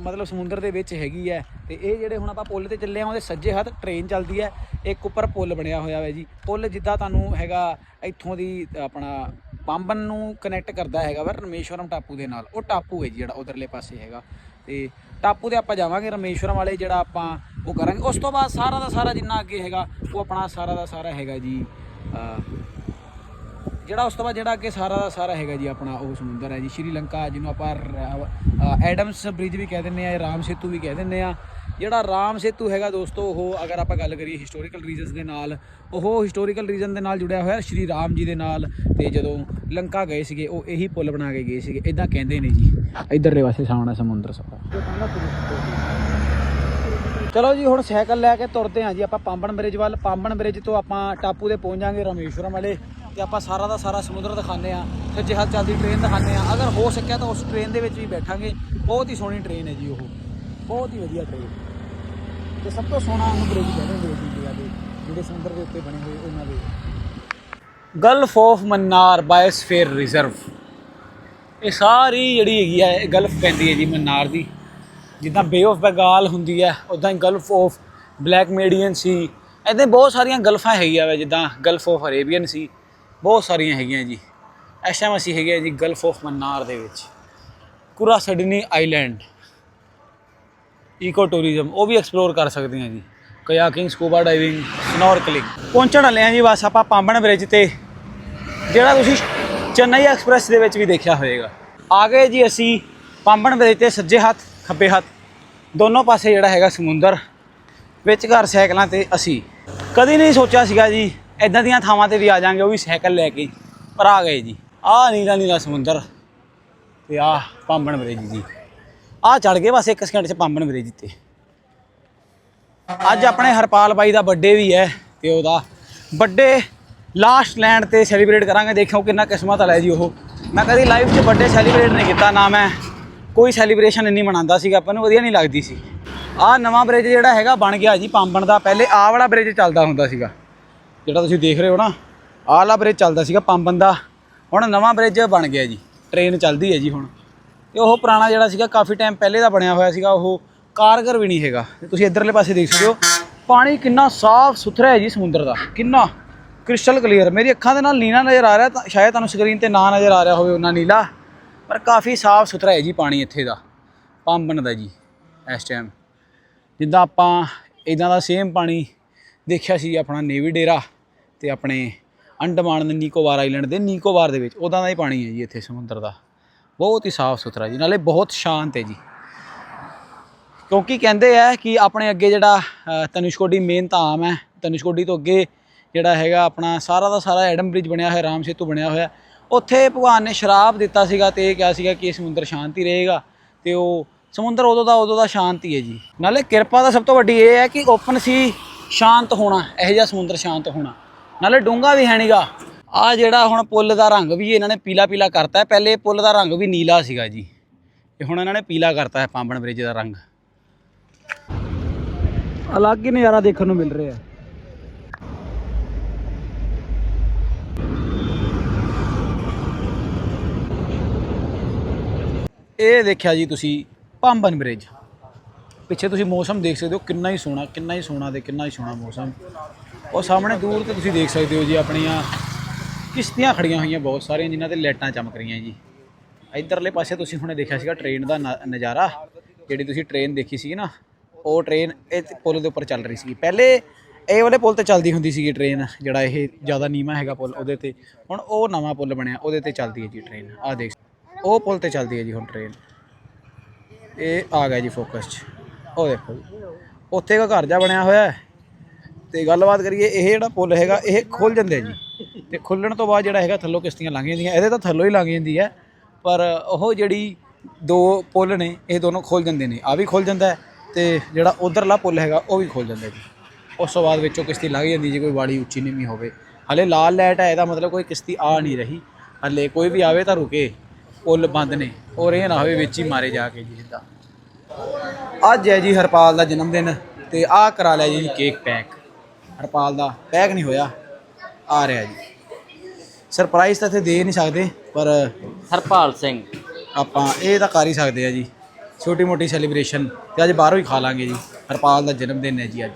ਮਤਲਬ ਸਮੁੰਦਰ ਦੇ ਵਿੱਚ ਹੈਗੀ ਹੈ, ਤੇ ਇਹ ਜਿਹੜੇ ਹੁਣ ਆਪਾਂ ਪੁੱਲ ਤੇ ਚੱਲੇ ਆ ਉਹਦੇ ਸੱਜੇ ਹੱਥ ਟ੍ਰੇਨ ਚੱਲਦੀ ਹੈ, ਇੱਕ ਉੱਪਰ ਪੁੱਲ ਬਣਿਆ ਹੋਇਆ ਹੈ ਜੀ। ਪੁੱਲ ਜਿੱਦਾਂ ਤੁਹਾਨੂੰ ਹੈਗਾ, ਇੱਥੋਂ ਦੀ ਆਪਣਾ ਪੰਬਨ ਨੂੰ ਕਨੈਕਟ ਕਰਦਾ ਹੈਗਾ ਵਾ, ਰਮੇਸ਼ਵਰਮ ਟਾਪੂ ਦੇ ਨਾਲ। ਉਹ ਟਾਪੂ ਹੈ ਜੀ ਜਿਹੜਾ ਉਧਰਲੇ ਪਾਸੇ ਹੈਗਾ। ਤੇ ਟਾਪੂ ਤੇ ਆਪਾਂ ਜਾਵਾਂਗੇ, ਰਮੇਸ਼ਵਰਮ ਵਾਲੇ ਜਿਹੜਾ ਆਪਾਂ ਉਹ ਕਰਾਂਗੇ। ਉਸ ਤੋਂ ਬਾਅਦ ਸਾਰਾ ਦਾ ਸਾਰਾ ਜਿੰਨਾ ਅੱਗੇ ਹੈਗਾ, ਉਹ ਆਪਣਾ ਸਾਰਾ ਦਾ ਸਾਰਾ ਹੈਗਾ ਜੀ ਜਿਹੜਾ ਉਸ ਤੋਂ ਬਾਅਦ ਜਿਹੜਾ ਅੱਗੇ ਸਾਰਾ ਦਾ ਸਾਰਾ ਹੈਗਾ ਜੀ ਆਪਣਾ ਉਹ ਸਮੁੰਦਰ ਹੈ ਜੀ, ਸ਼੍ਰੀਲੰਕਾ, ਜਿਹਨੂੰ ਆਪਾਂ ਐਡਮਸ ਬ੍ਰਿਜ ਵੀ ਕਹਿ ਦਿੰਦੇ ਆ ਰਾਮ ਸੇਤੂ ਵੀ ਕਹਿ ਦਿੰਦੇ ਆ ਜਿਹੜਾ ਰਾਮ ਸੇਤੂ ਹੈਗਾ ਦੋਸਤੋ, ਉਹ ਅਗਰ ਆਪਾਂ ਗੱਲ ਕਰੀਏ ਹਿਸਟੋਰੀਕਲ ਰੀਜ਼ਨਸ ਦੇ ਨਾਲ, ਉਹ ਹਿਸਟੋਰੀਕਲ ਰੀਜ਼ਨ ਦੇ ਨਾਲ ਜੁੜਿਆ ਹੋਇਆ ਸ਼੍ਰੀ ਰਾਮ ਜੀ ਦੇ ਨਾਲ। ਤੇ ਜਦੋਂ ਲੰਕਾ ਗਏ ਸੀਗੇ, ਉਹ ਇਹੀ ਪੁਲ ਬਣਾ ਕੇ ਗਏ ਸੀਗੇ। ਇਦਾਂ ਕਹਿੰਦੇ ਨੇ ਜੀ, ਇਧਰਲੇ ਪਾਸੇ ਸਾਹਮਣਾ ਸਮੁੰਦਰ ਸਾਰਾ ਚਲੋ ਜੀ, ਹੁਣ ਸਾਈਕਲ ਲੈ ਕੇ ਤੁਰਦੇ ਹਾਂ ਜੀ, ਆਪਾਂ ਪਾਂਬਣ ਬ੍ਰਿਜ ਵੱਲ। ਪਾਂਬਣ ਬ੍ਰਿਜ ਤੋਂ ਆਪਾਂ ਟਾਪੂ ਦੇ ਪਹੁੰਚਾਂਗੇ ਜਾਾਂਗੇ ਵਾਲੇ। ਤੇ ਆਪਾਂ ਸਾਰਾ ਦਾ ਸਾਰਾ ਸਮੁੰਦਰ ਦਿਖਾਉਂਦੇ ਆ ਸੱਜੇ ਹੱਥ ਚੱਲਦੀ ਟ੍ਰੇਨ ਦਿਖਾਉਂਦੇ ਆ ਅਗਰ ਹੋ ਸਕਿਆ ਤਾਂ ਉਸ ਟ੍ਰੇਨ ਦੇ ਵਿੱਚ ਵੀ ਬੈਠਾਂਗੇ। ਬਹੁਤ ਹੀ ਸੋਹਣੀ ਟ੍ਰੇਨ ਹੈ ਜੀ ਉਹ। ਬਹੁਤ ਹੀ ਵਧੀਆ ਟ੍ਰੇਨ ਤੇ ਸਭ ਤੋਂ ਸੋਹਣਾ ਉਹਨੂੰ ਬ੍ਰਿਜ ਕਹਿੰਦੇ ਨੇ ਇੰਡੀਆ ਦੇ ਜਿਹੜੇ ਸਮੁੰਦਰ ਦੇ ਉੱਤੇ ਬਣੇ ਹੋਏ ਉਹਨਾਂ ਦੇ। Gulf of Mannar biosphere reserve ਇਹ ਸਾਰੀ ਜਿਹੜੀ ਹੈਗੀ ਹੈ ਇਹ ਗਲਫ ਪੈਂਦੀ ਹੈ ਜੀ ਮੰਨਾਰ ਦੀ। ਜਿੱਦਾਂ ਬੇ ਆਫ ਬੰਗਾਲ ਹੁੰਦੀ ਹੈ ਉਦਾਂ ਹੀ gulf of black median sea ਇੱਦਾਂ ਬਹੁਤ ਸਾਰੀਆਂ ਗਲਫਾਂ ਹੈਗੀਆਂ ਵਾ, ਜਿੱਦਾਂ ਗਲਫ ਆਫ ਅਰੇਬੀਅਨ ਸੀ ਬਹੁਤ ਸਾਰੀਆਂ ਹੈਗੀਆਂ ਜੀ। ਇਸ ਟਾਈਮ ਅਸੀਂ ਹੈਗੇ ਹਾਂ ਜੀ ਗਲਫ ਆਫ ਮਨਾਰ ਦੇ ਵਿੱਚ। ਕੁਰਾਸਡਨੀ ਆਈਲੈਂਡ ਈਕੋ ਟੂਰਿਜ਼ਮ ਉਹ ਵੀ ਐਕਸਪਲੋਰ ਕਰ ਸਕਦੇ ਹਾਂ ਜੀ। ਕਯਾਕਿੰਗ ਸਕੂਬਾ ਡਾਈਵਿੰਗ ਸਨੋਰਕਲਿੰਗ ਪਹੁੰਚਣ ਵਾਲੇ ਹਾਂ ਜੀ ਬਸ ਆਪਾਂ ਪਾਂਬਣ ਬ੍ਰਿਜ ਤੇ। ਜਿਹੜਾ ਤੁਸੀਂ ਚੇਨਈ ਐਕਸਪ੍ਰੈਸ ਦੇ ਵਿੱਚ ਵੀ ਦੇਖਿਆ ਹੋਵੇਗਾ ਆ ਗਏ ਜੀ ਅਸੀਂ ਪਾਂਬਣ ਬ੍ਰਿਜ ਤੇ ਸੱਜੇ ਹੱਥ, ਖੱਬੇ ਹੱਥ। ਦੋਨੋਂ ਪਾਸੇ ਜਿਹੜਾ ਹੈਗਾ ਸਮੁੰਦਰ। ਵਿੱਚ ਘਰ ਸਾਈਕਲਾਂ ਤੇ ਅਸੀਂ। ਕਦੀ ਨਹੀਂ ਸੋਚਿਆ ਸੀਗਾ ਜੀ ਇਦਾਂ ਦੀਆਂ ਥਾਵਾਂ ਤੇ ਵੀ ਆ ਜਾਾਂਗੇ, ਉਹ ਵੀ ਸਾਈਕਲ ਲੈ ਕੇ ਪਰ ਆ ਗਏ ਜੀ। ਆਹ ਨੀਲਾ ਨੀਲਾ ਸਮੁੰਦਰ ਤੇ ਆਹ ਪਾਂਬਣ ਬ੍ਰਿਜ ਜੀ। ਆਹ ਚੜ ਗਏ ਬਸ 1 ਸਕਿੰਟ ਚ ਪਾਂਬਣ ਬ੍ਰਿਜ ਤੇ। ਅੱਜ ਆਪਣੇ ਹਰਪਾਲ ਬਾਈ ਦਾ ਬਰਥਡੇ ਵੀ ਹੈ, ਤੇ ਉਹਦਾ ਬਰਥਡੇ ਲਾਸਟ ਲੈਂਡ ਤੇ ਸੈਲੀਬ੍ਰੇਟ ਕਰਾਂਗੇ। ਦੇਖਿਓ ਕਿੰਨਾ ਕਿਸਮਤ ਵਾਲਾ ਹੈ ਜੀ ਉਹ। ਮੈਂ ਕਦੀ ਲਾਈਫ 'ਚ ਬਰਥਡੇ ਸੈਲੀਬ੍ਰੇਟ ਨਹੀਂ ਕੀਤਾ, ਨਾ ਮੈਂ ਕੋਈ ਸੈਲੀਬ੍ਰੇਸ਼ਨ ਇੰਨੀ ਮਨਾਉਂਦਾ ਸੀਗਾ ਆਪਾਂ ਨੂੰ ਵਧੀਆ ਨਹੀਂ ਲੱਗਦੀ ਸੀ। ਆਹ ਨਵਾਂ ਬ੍ਰਿਜ ਜਿਹੜਾ ਹੈਗਾ ਬਣ ਗਿਆ ਜੀ ਪਾਂਬਣ ਦਾ। ਪਹਿਲੇ ਆਹ ਵਾਲਾ ਬ੍ਰਿਜ ਚੱਲਦਾ ਹੁੰਦਾ ਸੀਗਾ। ਜਿਹੜਾ ਤੁਸੀਂ ਦੇਖ ਰਹੇ ਹੋ ਨਾ, ਆਲਾ ਬ੍ਰਿਜ ਚੱਲਦਾ ਸੀਗਾ ਪਾਂਬਣ ਦਾ ਹੁਣ ਨਵਾਂ ਬ੍ਰਿਜ ਬਣ ਗਿਆ ਜੀ। ਟ੍ਰੇਨ ਚੱਲਦੀ ਹੈ ਜੀ ਹੁਣ। ਤੇ ਉਹ ਪੁਰਾਣਾ ਜਿਹੜਾ ਸੀਗਾ, ਕਾਫੀ ਟਾਈਮ ਪਹਿਲੇ ਦਾ ਬਣਿਆ ਹੋਇਆ ਸੀਗਾ, ਉਹ ਕਾਰਗਰ ਵੀ ਨਹੀਂ ਹੈਗਾ। ਤੇ ਤੁਸੀਂ ਇਧਰਲੇ ਪਾਸੇ ਦੇਖ ਸਕਦੇ ਹੋ। ਪਾਣੀ ਕਿੰਨਾ ਸਾਫ਼ ਸੁਥਰਾ ਹੈ ਜੀ ਸਮੁੰਦਰ ਦਾ। ਕਿੰਨਾ ਕ੍ਰਿਸਟਲ ਕਲੀਅਰ ਮੇਰੀ ਅੱਖਾਂ ਦੇ ਨਾਲ ਨੀਲਾ ਨਜ਼ਰ ਆ ਰਿਹਾ, ਤਾਂ ਸ਼ਾਇਦ ਤੁਹਾਨੂੰ ਸਕਰੀਨ ਤੇ ਨਾ ਨਜ਼ਰ ਆ ਰਿਹਾ ਹੋਵੇ ਉਹਨਾਂ ਨੀਲਾ। ਪਰ ਕਾਫੀ ਸਾਫ਼ ਸੁਥਰਾ ਹੈ ਜੀ ਪਾਣੀ ਇੱਥੇ ਦਾ। ਪਾਂਬਣ ਦਾ ਜੀ ਇਸ ਟਾਈਮ ਜਿੱਦਾਂ ਆਪਾਂ ਇਦਾਂ ਦਾ ਸੇਮ ਪਾਣੀ ਦੇਖਿਆ ਸੀ ਆਪਣਾ ਨੇਵੀ ਡੇਰਾ। ਤੇ ਆਪਣੇ ਅੰਡਮਾਨ ਦੇ ਨਿਕੋਬਾਰ ਆਈਲੈਂਡ ਦੇ ਨਿਕੋਬਾਰ ਦੇ ਵਿੱਚ ਉਦਾਂ ਦਾ ਹੀ ਪਾਣੀ ਹੈ ਜੀ ਇੱਥੇ ਸਮੁੰਦਰ ਦਾ। ਬਹੁਤ ਹੀ ਸਾਫ਼ ਸੁਥਰਾ ਜੀ ਨਾਲੇ ਬਹੁਤ ਸ਼ਾਂਤ ਹੈ ਜੀ। ਕਿਉਂਕਿ ਕਹਿੰਦੇ ਆ ਕਿ ਆਪਣੇ ਅੱਗੇ ਜਿਹੜਾ ਅ, ਮੇਨ ਧਾਮ ਹੈ ਤਨੁਸ਼ਕੋਡੀ ਤੋਂ ਅੱਗੇ ਜਿਹੜਾ ਹੈਗਾ ਆਪਣਾ ਸਾਰਾ ਦਾ ਸਾਰਾ ਐਡਮ ਬ੍ਰਿਜ ਬਣਿਆ ਹੋਇਆ ਰਾਮ ਸੇਤੂ ਬਣਿਆ ਹੋਇਆ। ਉੱਥੇ ਭਗਵਾਨ ਨੇ ਸ਼ਰਾਪ ਦਿੱਤਾ ਸੀਗਾ ਤੇ ਇਹ ਕਿਹਾ ਸੀਗਾ ਕਿ ਇਹ ਸਮੁੰਦਰ ਸ਼ਾਂਤੀ ਰਹੇਗਾ ਤੇ ਉਹ ਸਮੁੰਦਰ ਉਦੋਂ ਦਾ ਉਦੋਂ ਦਾ ਸ਼ਾਂਤੀ ਹੈ ਜੀ। ਨਾਲੇ ਕਿਰਪਾ ਦਾ ਸਭ ਤੋਂ ਵੱਡੀ ਇਹ ਹੈ ਕਿ ਓਪਨ ਸੀ ਸ਼ਾਂਤ ਹੋਣਾ ਇਹੋ ਜਿਹਾ ਸਮੁੰਦਰ ਸ਼ਾਂਤ ਹੋਣਾ। ਨਾਲੇ ਡੂੰਘਾ ਵੀ ਹੈ ਨਹੀਂਗਾ ਆ ਜਿਹੜਾ ਹੁਣ ਪੁੱਲ ਦਾ ਰੰਗ ਵੀ ਇਹਨਾਂ ਨੇ ਪੀਲਾ ਪੀਲਾ ਕਰਤਾ ਪਹਿਲੇ ਪੁੱਲ ਦਾ ਰੰਗ ਵੀ ਨੀਲਾ ਸੀਗਾ ਜੀ। ਤੇ ਹੁਣ ਇਹਨਾਂ ਨੇ ਪੀਲਾ ਕਰਤਾ ਹੈ ਪਾਂਬਣ ਬ੍ਰਿਜ ਦਾ ਰੰਗ। ਅਲੱਗ ਹੀ ਨਜ਼ਾਰਾ ਦੇਖਣ ਨੂੰ ਮਿਲ ਰਿਹਾ ਹੈ। ਇਹ ਦੇਖਿਆ ਜੀ ਤੁਸੀਂ ਪਾਂਬਨ ਬ੍ਰਿਜ। ਪਿੱਛੇ ਤੁਸੀਂ ਮੌਸਮ ਦੇਖ ਸਕਦੇ ਹੋ, ਕਿੰਨਾ ਹੀ ਸੋਹਣਾ, ਕਿੰਨਾ ਹੀ ਸੋਹਣਾ ਤੇ ਕਿੰਨਾ ਹੀ ਸੋਹਣਾ ਮੌਸਮ। ਉਹ ਸਾਹਮਣੇ ਦੂਰ ਤੇ ਤੁਸੀਂ ਦੇਖ ਸਕਦੇ ਹੋ ਜੀ ਆਪਣੀਆਂ ਕਿਸ਼ਤੀਆਂ ਖੜੀਆਂ ਹੋਈਆਂ ਬਹੁਤ ਸਾਰੀਆਂ ਜਿਨ੍ਹਾਂ ਤੇ ਲਾਈਟਾਂ ਚਮਕ ਰਹੀਆਂ ਜੀ। ਇਧਰਲੇ ਪਾਸੇ ਤੁਸੀਂ ਹੁਣੇ ਦੇਖਿਆ ਸੀਗਾ ਟ੍ਰੇਨ ਦਾ ਨ- ਨਜ਼ਾਰਾ, ਜਿਹੜੀ ਤੁਸੀਂ ਟ੍ਰੇਨ ਦੇਖੀ ਸੀ ਨਾ, ਉਹ ਟ੍ਰੇਨ ਇਹ ਪੁਲ ਦੇ ਉੱਪਰ ਚੱਲ ਰਹੀ ਸੀ ਪਹਿਲੇ ਇਹ ਵਾਲੇ ਪੁਲ ਤੇ ਚੱਲਦੀ ਹੁੰਦੀ ਸੀਗੀ ਟ੍ਰੇਨ, ਜਿਹੜਾ ਇਹ ਜ਼ਿਆਦਾ ਨੀਵਾਂ ਹੈਗਾ ਪੁਲ ਉਹਦੇ ਤੇ। ਹੁਣ ਉਹ ਨਵਾਂ ਪੁਲ ਬਣਿਆ, ਉਹਦੇ ਤੇ ਚੱਲਦੀ ਹੈ ਜੀ ਟ੍ਰੇਨ। ਆਹ ਦੇਖ ਉਹ ਪੁਲ ਤੇ ਚੱਲਦੀ ਹੈ ਜੀ ਹੁਣ ਟ੍ਰੇਨ। ਇਹ ਆ ਗਿਆ ਜੀ ਫੋਕਸ 'ਚ। ਉਹ ਦੇਖੋ ਉੱਥੇ ਇੱਕ ਘਰ ਜਾ ਬਣਿਆ ਹੋਇਆ ਹੈ। ਤੇ ਗੱਲਬਾਤ ਕਰੀਏ, ਇਹ ਜਿਹੜਾ ਪੁਲ ਹੈਗਾ, ਇਹ ਖੁੱਲ ਜਾਂਦਾ ਜੀ। ਤੇ ਖੁੱਲਣ ਤੋਂ ਬਾਅਦ ਜਿਹੜਾ ਹੈਗਾ, ਥੱਲੋਂ ਕਿਸ਼ਤੀਆਂ ਲੰਘ ਜਾਂਦੀਆਂ। ਇਹਦੇ ਤਾਂ ਥੱਲੋਂ ਹੀ ਲੰਘ ਜਾਂਦੀ ਹੈ, ਪਰ ਉਹ ਜਿਹੜੀ ਦੋ ਪੁਲ ਨੇ, ਇਹ ਦੋਨੋਂ ਖੁੱਲ ਜਾਂਦੇ ਨੇ। ਆ ਵੀ ਖੁੱਲ ਜਾਂਦਾ ਹੈ ਤੇ ਜਿਹੜਾ ਉਧਰਲਾ ਪੁਲ ਹੈਗਾ, ਉਹ ਵੀ ਖੁੱਲ ਜਾਂਦਾ ਜੀ। ਉਸ ਤੋਂ ਬਾਅਦ ਵਿੱਚੋਂ ਕਿਸ਼ਤੀ ਲੰਘ ਜਾਂਦੀ ਜੇ, ਕੋਈ ਬਾੜੀ ਉੱਚੀ ਨੀਵੀਂ ਹੋਵੇ। ਹਲੇ ਲਾਲ ਲਾਈਟ ਹੈ, ਇਹਦਾ ਮਤਲਬ ਕੋਈ ਕਿਸ਼ਤੀ ਆ ਨਹੀਂ ਰਹੀ। ਹਲੇ ਕੋਈ ਵੀ ਆਵੇ ਤਾਂ ਰੁਕੇ। ਪੁੱਲ ਬੰਦ ਨੇ, ਔਰ ਇਹ ਨਾ ਹੋਵੇ ਵਿੱਚ ਹੀ ਮਾਰੇ ਜਾ ਕੇ ਜੀ ਸਿੱਧਾ। ਅੱਜ ਹੈ ਜੀ ਹਰਪਾਲ ਦਾ ਜਨਮ ਦਿਨ, ਤੇ ਆਹ ਕਰਾ ਲਿਆ ਜੀ ਕੇਕ ਪੈਕ। ਹਰਪਾਲ ਦਾ ਪੈਕ ਨਹੀਂ ਹੋਇਆ। ਆ ਰਿਹਾ ਜੀ। ਸਰਪ੍ਰਾਈਜ਼ ਤਾਂ ਇੱਥੇ ਦੇ ਨਹੀਂ ਸਕਦੇ ਪਰ ਹਰਪਾਲ ਸਿੰਘ। ਆਪਾਂ ਇਹ ਤਾਂ ਕਰ ਹੀ ਸਕਦੇ ਆ ਜੀ। ਛੋਟੀ ਮੋਟੀ ਸੈਲੀਬ੍ਰੇਸ਼ਨ ਤੇ ਅੱਜ ਬਾਹਰੋਂ ਹੀ ਖਾ ਲਾਂਗੇ ਜੀ। ਹਰਪਾਲ ਦਾ ਜਨਮ ਦਿਨ ਹੈ ਜੀ ਅੱਜ।